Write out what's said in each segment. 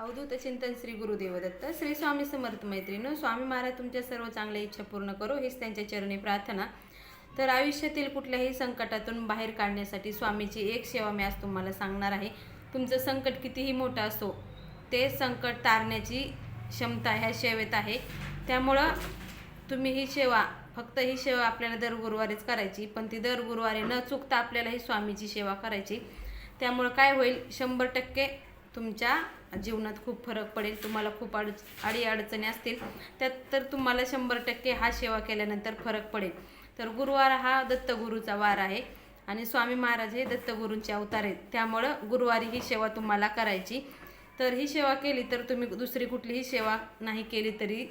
अवधूत चिंतन श्री गुरुदेवदत्त श्री स्वामी समर्थ मैत्रिणी स्वामी महाराज तुमच्या सर्व चांगल्या इच्छा पूर्ण करो हीच त्यांच्या चरणी प्रार्थना. तर आयुष्यातील कुठल्याही संकटातून बाहेर काढण्यासाठी स्वामीची एक सेवा मी आज तुम्हाला सांगणार आहे. तुमचं संकट कितीही मोठं असो ते संकट तारण्याची क्षमता ह्या सेवेत आहे. त्यामुळं तुम्ही ही सेवा फक्त ही सेवा आपल्याला दर गुरुवारीच करायची पण ती दर गुरुवारी न चुकता आपल्याला ही स्वामीची सेवा करायची. त्यामुळं काय होईल शंभर टक्के तुमच्या जीवनात खूप फरक पडेल तुम्हाला खूप अड अडी अडचणी असतील त्यात तर तुम्हाला शंभर टक्के हा सेवा केल्यानंतर फरक पडेल. तर गुरुवार हा दत्तगुरूचा वार आहे आणि स्वामी महाराज हे दत्तगुरूंचे अवतार आहेत. त्यामुळं गुरुवारी ही सेवा तुम्हाला करायची. तर ही सेवा केली तर तुम्ही दुसरी कुठलीही सेवा नाही केली तरी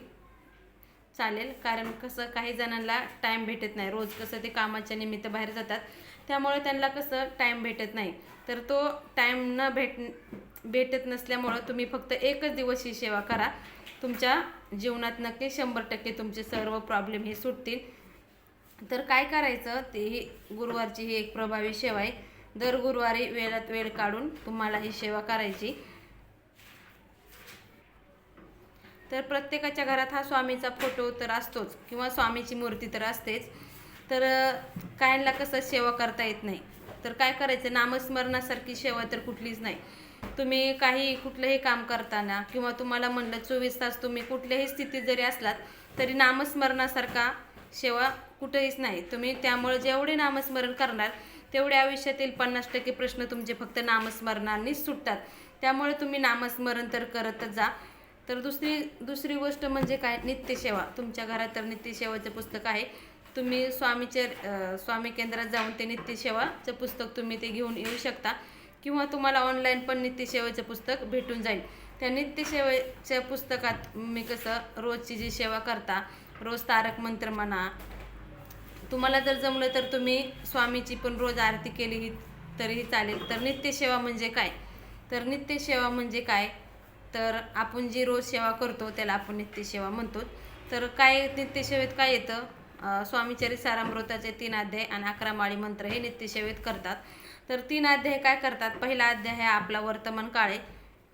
चालेल. कारण कसं काही जणांना टाईम भेटत नाही. रोज कसं ते कामाच्या निमित्त बाहेर जातात. त्यामुळे त्यांना कसं टाईम भेटत नाही. तर तो टाईम न भेट भेटत नसल्यामुळं तुम्ही फक्त एकच दिवस ही सेवा करा. तुमच्या जीवनात नक्की शंभर टक्के तुमचे सर्व प्रॉब्लेम हे सुटतील. तर काय करायचं ते ही गुरुवारची ही एक प्रभावी सेवा आहे. दर गुरुवारी वेळात वेळ काढून तुम्हाला ही सेवा करायची. तर प्रत्येकाच्या घरात हा स्वामीचा फोटो तर असतोच किंवा स्वामीची मूर्ती तर असतेच. तर कायला कसं सेवा करता येत नाही. तर काय करायचं? नामस्मरणासारखी सेवा तर कुठलीच नाही. तुम्ही काही कुठलंही काम करताना किंवा तुम्हाला म्हणलं चोवीस तास तुम्ही कुठल्याही स्थितीत जरी असलात तरी नामस्मरणासारखा सेवा कुठेहीच नाही. तुम्ही त्यामुळे जेवढे नामस्मरण करणार तेवढे आयुष्यातील पन्नास टक्के प्रश्न तुमचे फक्त नामस्मरणानेच सुटतात. त्यामुळे तुम्ही नामस्मरण तर करतच जा. तर दुसरी दुसरी गोष्ट म्हणजे काय? नित्यसेवा. तुमच्या घरात तर नित्यसेवाचं पुस्तक आहे. तुम्ही स्वामीचे स्वामी केंद्रात जाऊन ते नित्यसेवाचं पुस्तक तुम्ही ते घेऊन येऊ शकता. किंवा तुम्हाला ऑनलाईन पण नित्यसेवेचं पुस्तक भेटून जाईल. त्या नित्यसेवेच्या पुस्तकात मी कसं रोजची जी सेवा करता रोज तारक मंत्र म्हणा तुम्हाला जर जमलं तर तुम्ही स्वामीची पण रोज आरती केली ही तरीही चालेल. तर नित्यसेवा म्हणजे काय? तर नित्यसेवा म्हणजे काय? तर आपण जी रोज सेवा करतो त्याला आपण नित्यसेवा म्हणतो. तर काय नित्यसेवेत काय येतं? स्वामीचरित सारामृताचे तीन अध्याय आणि अकरा माळी मंत्र हे नित्यसेवेत करतात. तर तीन अध्याय काय करतात? पहिला अध्याय हा आपला वर्तमान काळ आहे.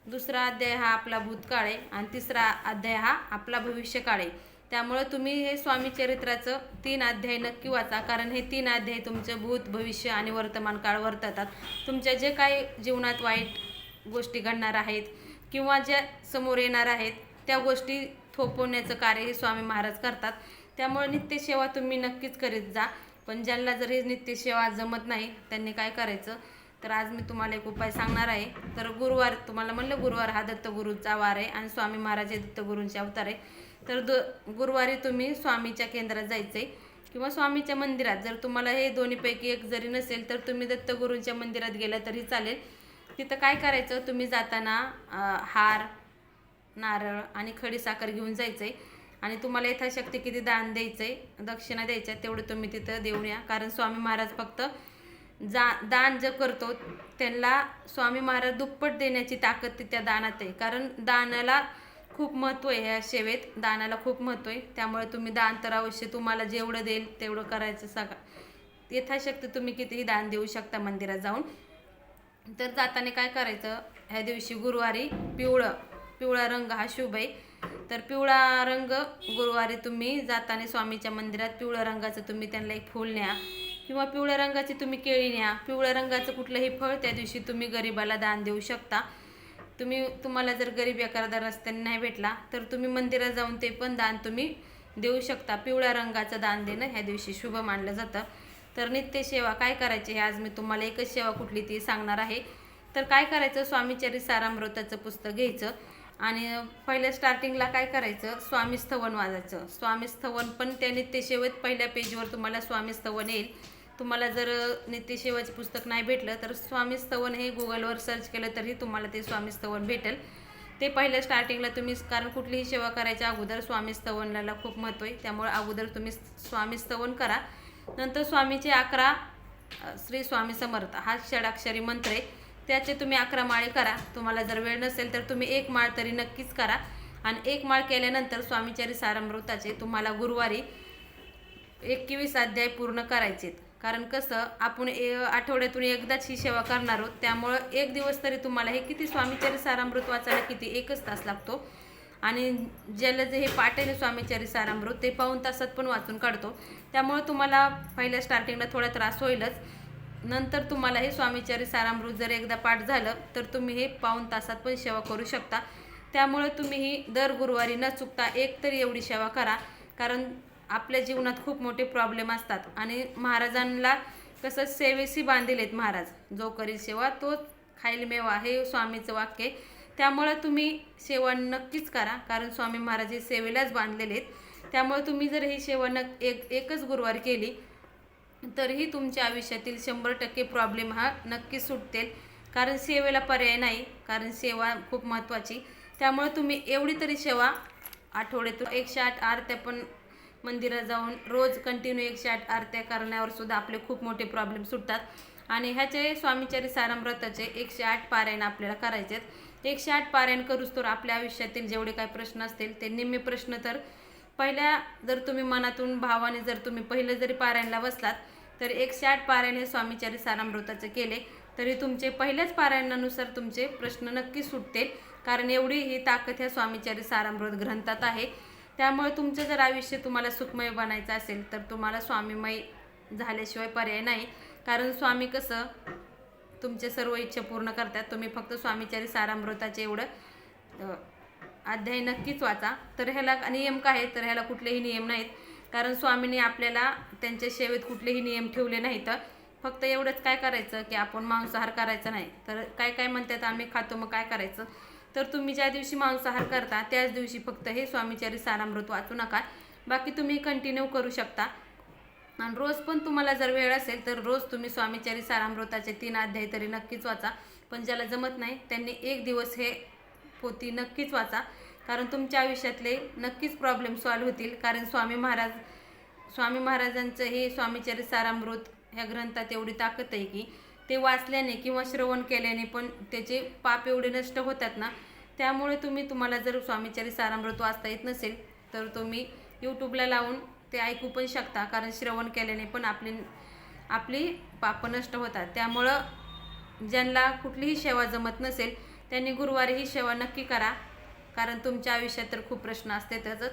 दुसरा अध्याय हा आपला भूतकाळे आहे. आणि तिसरा अध्याय हा आपला भविष्यकाळ आहे. त्यामुळं तुम्ही हे स्वामी चरित्राचं तीन अध्याय नक्की वाचा. कारण हे तीन अध्याय तुमचं भूत भविष्य आणि वर्तमान काळ वर्ततात. तुमच्या जे काही जीवनात वाईट गोष्टी घडणार आहेत किंवा ज्या समोर येणार आहेत त्या गोष्टी थोपवण्याचं कार्य हे स्वामी महाराज करतात. त्यामुळे नित्यसेवा तुम्ही नक्कीच करीत जा. पण ज्यांना जर हे नित्यसेवा जमत नाही त्यांनी काय करायचं? तर आज मी तुम्हाला एक उपाय सांगणार आहे. तर गुरुवार तुम्हाला म्हणलं गुरुवार हा दत्तगुरूंचा वार आहे आणि स्वामी महाराज हे दत्तगुरूंचे अवतार आहे. तर दु गुरुवारी तुम्ही स्वामीच्या केंद्रात जायचं आहे किंवा स्वामीच्या मंदिरात. जर तुम्हाला हे दोन्हीपैकी एक जरी नसेल तर तुम्ही दत्तगुरूंच्या मंदिरात गेला तरी चालेल. तिथं काय करायचं? तुम्ही जाताना हार नारळ आणि खडीसाखर घेऊन जायचं आहे आणि तुम्हाला यथाशक्ती किती दान द्यायचं आहे दक्षिणा द्यायच्या आहे तेवढं तुम्ही तिथं देऊन या. कारण स्वामी महाराज फक्त जा दान जे करतो त्यांना स्वामी महाराज दुप्पट देण्याची ताकद त्या दानात आहे. कारण दानाला खूप महत्त्व आहे ह्या सेवेत. दानाला खूप महत्त्व आहे. त्यामुळे तुम्ही दान तर अवश्य तुम्हाला जेवढं देईल तेवढं करायचं सगळं. यथाशक्ती तुम्ही कितीही दान देऊ शकता मंदिरात जाऊन. तर जाताना काय करायचं ह्या दिवशी गुरुवारी पिवळं पिवळा रंग हा शुभ आहे. तर पिवळा रंग गुरुवारी तुम्ही जाताना स्वामीच्या मंदिरात पिवळ्या रंगाचं तुम्ही त्यांना एक फूल न्या. किंवा पिवळ्या रंगाची तुम्ही केळी न्या. पिवळ्या रंगाचं कुठलंही फळ त्या दिवशी तुम्ही गरिबाला दान देऊ शकता. तुम्ही तुम्हाला जर गरीब एखादा रस्त्याने नाही भेटला तर तुम्ही मंदिरात जाऊन ते पण दान तुम्ही देऊ शकता. पिवळ्या रंगाचं दान देणं ह्या दिवशी शुभ मानलं जातं. तर नित्य सेवा काय करायची हे आज मी तुम्हाला एकच सेवा कुठली ती सांगणार आहे. तर काय करायचं? स्वामीचरित सारामृताचं पुस्तक घ्यायचं. आणि पहिल्या स्टार्टिंगला काय करायचं? स्वामी स्थवन वाजायचं. स्वामी स्थवन पण त्या नित्यसेवेत पहिल्या पेजवर तुम्हाला स्वामी स्थवन येईल. तुम्हाला जर नित्यशेवाचं पुस्तक नाही भेटलं तर स्वामी स्थवन हे गुगलवर सर्च केलं तरी तुम्हाला ते स्वामी स्थवन भेटेल. ते पहिल्या स्टार्टिंगला तुम्ही कारण कुठलीही सेवा करायच्या अगोदर स्वामी स्तवनाला खूप महत्त्व आहे. त्यामुळे अगोदर तुम्ही स्वामी स्तवन करा. नंतर स्वामीचे अकरा श्री स्वामी समर्थ. हा षडाक्षरी मंत्र आहे. त्याचे तुम्ही अकरा माळे करा. तुम्हाला जर वेळ नसेल तर तुम्ही एक माळ तरी नक्कीच करा. आणि एक माळ केल्यानंतर स्वामीचारी सारामृताचे तुम्हाला गुरुवारी एकवीस अध्याय पूर्ण करायचेत. कारण कसं आपण ए आठवड्यातून एकदाच ही सेवा करणार आहोत. त्यामुळं एक दिवस तरी तुम्हाला हे किती स्वामीचारी सारामृत वाचायला किती एकच तास लागतो. आणि ज्याला जे हे पाठ आहे ना सारामृत ते पाऊन तासात पण वाचून काढतो. त्यामुळं तुम्हाला पहिल्या स्टार्टिंगला थोडा त्रास होईलच. नंतर तुम्हाला हे स्वामीचारी सारामृत जर एकदा पाठ झालं तर तुम्ही हे पाऊन तासात पण सेवा करू शकता. त्यामुळे तुम्ही ही दर गुरुवारी न चुकता एक तरी एवढी सेवा करा कारण आपल्या जीवनात खूप मोठे प्रॉब्लेम असतात. आणि महाराजांना कसं सेवेशी बांधील आहेत महाराज. जो करील सेवा तोच खाईल मेवा हे स्वामीचं वाक्य आहे. त्यामुळं तुम्ही सेवा नक्कीच करा कारण स्वामी महाराज हे सेवेलाच बांधलेले आहेत. त्यामुळे तुम्ही जर ही सेवा न एक एकच गुरुवार केली तरीही तुमच्या आयुष्यातील शंभर टक्के प्रॉब्लेम हा नक्कीच सुटतील. कारण सेवेला पर्याय नाही कारण सेवा खूप महत्त्वाची त्यामुळे तुम्ही एवढी तरी सेवा आठवड्यातून एकशे आठ आरत्या पण मंदिरात जाऊन रोज कंटिन्यू एकशे आठ आरत्या करण्यावर सुद्धा आपले खूप मोठे प्रॉब्लेम सुटतात. आणि ह्याचे स्वामीचारी सारामृताचे एकशे आठ पारायण आपल्याला करायचे आहेत एकशे आठ पारायण करूच तर आपल्या आयुष्यातील जेवढे काही प्रश्न असतील ते निम्मे प्रश्न तर पहिल्या जर तुम्ही मनातून भावाने जर तुम्ही पहिलं जरी पारायणला बसलात तर एकशे आठ पारायणे हे स्वामीचारी केले. तरी तुमचे पहिल्याच पारायणानुसार तुमचे प्रश्न नक्की सुटतील. कारण एवढी ही ताकद ह्या स्वामीचारी सारामृत ग्रंथात आहे. त्यामुळे तुमचं जर आयुष्य तुम्हाला सुखमय बनायचं असेल तर तुम्हाला स्वामीमय झाल्याशिवाय पर्याय नाही. कारण स्वामी कसं तुमचे सर्व इच्छा पूर्ण करतात. तुम्ही फक्त स्वामीचारी सारामृताचे एवढं अध्याय नक्कीच वाचा. तर ह्याला नियम काय आहे तर ह्याला कुठलेही नियम नाहीत. कारण स्वामीने आपल्याला त्यांच्या सेवेत कुठलेही नियम ठेवले नाहीत. फक्त एवढंच काय करायचं की आपण मांसाहार करायचा नाही. तर काय काय म्हणतात आम्ही खातो मग काय करायचं? तर तुम्ही ज्या दिवशी मांसाहार करता त्याच दिवशी फक्त हे स्वामीचारी सारामृत वाचू नका. बाकी तुम्ही कंटिन्यू करू शकता. आणि रोज पण तुम्हाला जर वेळ असेल तर रोज तुम्ही स्वामीचारी सारामृताचे तीन अध्याय तरी नक्कीच वाचा. पण ज्याला जमत नाही त्यांनी एक दिवस हे पोती नक्कीच वाचा. कारण तुमच्या आयुष्यातले नक्कीच प्रॉब्लेम सॉल्व्ह होतील. कारण स्वामी महाराज स्वामी महाराजांचं हे स्वामीचरित सारामृत ह्या ग्रंथात एवढी ताकद आहे की ते वाचल्याने किंवा श्रवण केल्याने पण त्याचे पाप एवढे नष्ट होतात ना त्यामुळे तुम्ही तुम्हाला जर स्वामीचरित सारामृत वाचता येत नसेल तर तुम्ही यूट्यूबला लावून ते ऐकू पण शकता. कारण श्रवण केल्याने पण आपली आपली पाप नष्ट होतात. त्यामुळं ज्यांना कुठलीही सेवा जमत नसेल त्यांनी गुरुवारी ही सेवा नक्की करा. कारण तुमच्या आयुष्यात तर खूप प्रश्न असते त्याचंच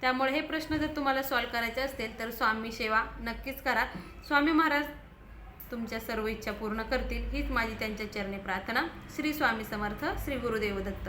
त्यामुळे हे प्रश्न जर तुम्हाला सॉल्व करायचे असतील तर स्वामी सेवा नक्कीच करा. स्वामी महाराज तुमच्या सर्व इच्छा पूर्ण करतील. हीच माझी त्यांच्या चरणी प्रार्थना. श्री स्वामी समर्थ श्री गुरुदेव दत्त.